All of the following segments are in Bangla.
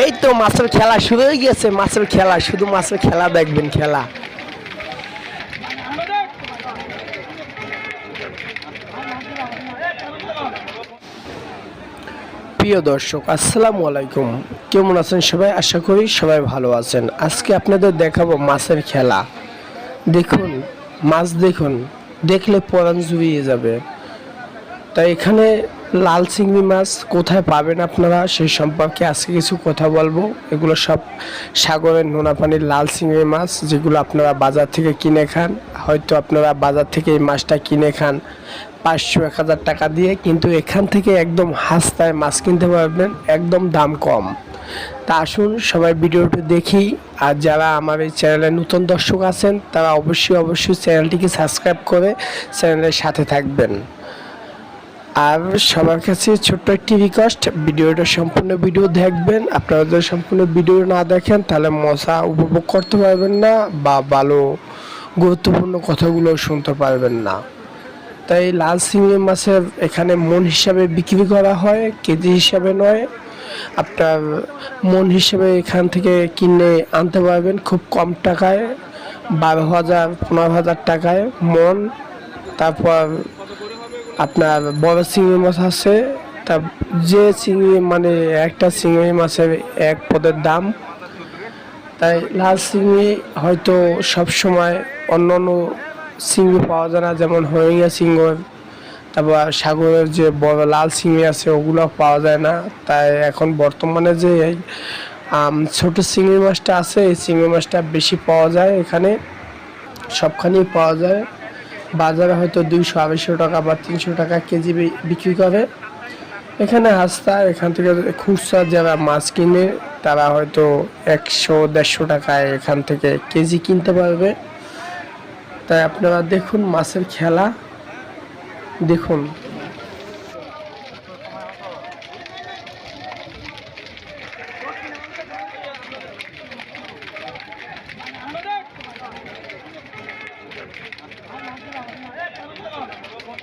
এই তো মাছের খেলা শুরু হয়ে গেছে, মাছের খেলা, শুধু মাছের খেলা দেখবেন, খেলা। প্রিয় দর্শক, আসসালামু আলাইকুম। কেমন আছেন সবাই? আশা করি সবাই ভালো আছেন। আজকে আপনাদের দেখাবো মাছের খেলা। দেখুন, মাছ দেখুন, দেখলে পরাণ জুড়িয়ে যাবে। তাই এখানে লাল চিংড়ি মাছ কোথায় পাবেন আপনারা? সেই সম্পর্কে আজকে কিছু কথা বলব। এগুলো সব সাগরের নোনা পানির লাল চিংড়ি মাছ, যেগুলো আপনারা বাজার থেকে কিনে খান। হয়তো আপনারা বাজার থেকে এই মাছটা কিনে খান পাঁচশো, এক হাজার টাকা দিয়ে, কিন্তু এখান থেকে একদম হাস্তায় মাছ কিনতে পারবেন, একদম দাম কম। তা আসুন, সবাই ভিডিওটি দেখি। আর যারা আমার এই চ্যানেলে নতুন দর্শক আছেন, তারা অবশ্যই অবশ্যই চ্যানেলটিকে সাবস্ক্রাইব করে চ্যানেলের সাথে থাকবেন। আর সবার কাছে ছোট্ট একটি রিকোয়েস্ট ভিডিওটা সম্পূর্ণ ভিডিও দেখবেন। আপনারা যদি সম্পূর্ণ ভিডিও না দেখেন, তাহলে মশা উপভোগ করতে পারবেন না বা ভালো গুরুত্বপূর্ণ কথাগুলো শুনতে পারবেন না। তাই লাল চিংড়ি মাছের এখানে মন হিসাবে বিক্রি করা হয়, কেজি হিসাবে নয়। আপনার মন হিসেবে এখান থেকে কিনে আনতে পারবেন খুব কম টাকায়, বারো হাজার, পনেরো হাজার টাকায় মন। তারপর আপনার বড় চিংড়ি মাছ আছে, তা যে চিংড়ি মানে একটা চিংড়ি মাছের এক পদের দাম। তাই লাল চিংড়ি হয়তো সব সময় অন্য অন্য চিংড়ি পাওয়া যায় না, যেমন হরিঙ্গা চিংড়ি, তারপর সাগরের যে বড় লাল চিংড়ি আছে ওগুলো পাওয়া যায় না। তাই এখন বর্তমানে যে ছোট চিংড়ি মাছটা আছে, এই চিংড়ি মাছটা বেশি পাওয়া যায় এখানে, সবখানেই পাওয়া যায়। বাজারে হয়তো দুইশো, আড়াইশো টাকা বা তিনশো টাকা কেজি বিক্রি করে। এখানে হাস্তা এখান থেকে খুচরা যারা মাছ কিনে, তারা হয়তো একশো, দেড়শো টাকায় এখান থেকে কেজি কিনতে পারবে। তাই আপনারা দেখুন মাছের খেলা। দেখুন।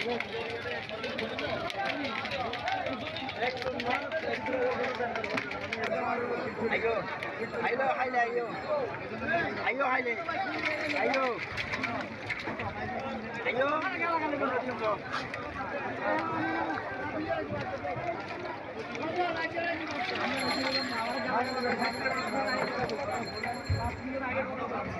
Ayo, ayo, ayo, ayo, ayo, ayo, ayo, ayo, Thank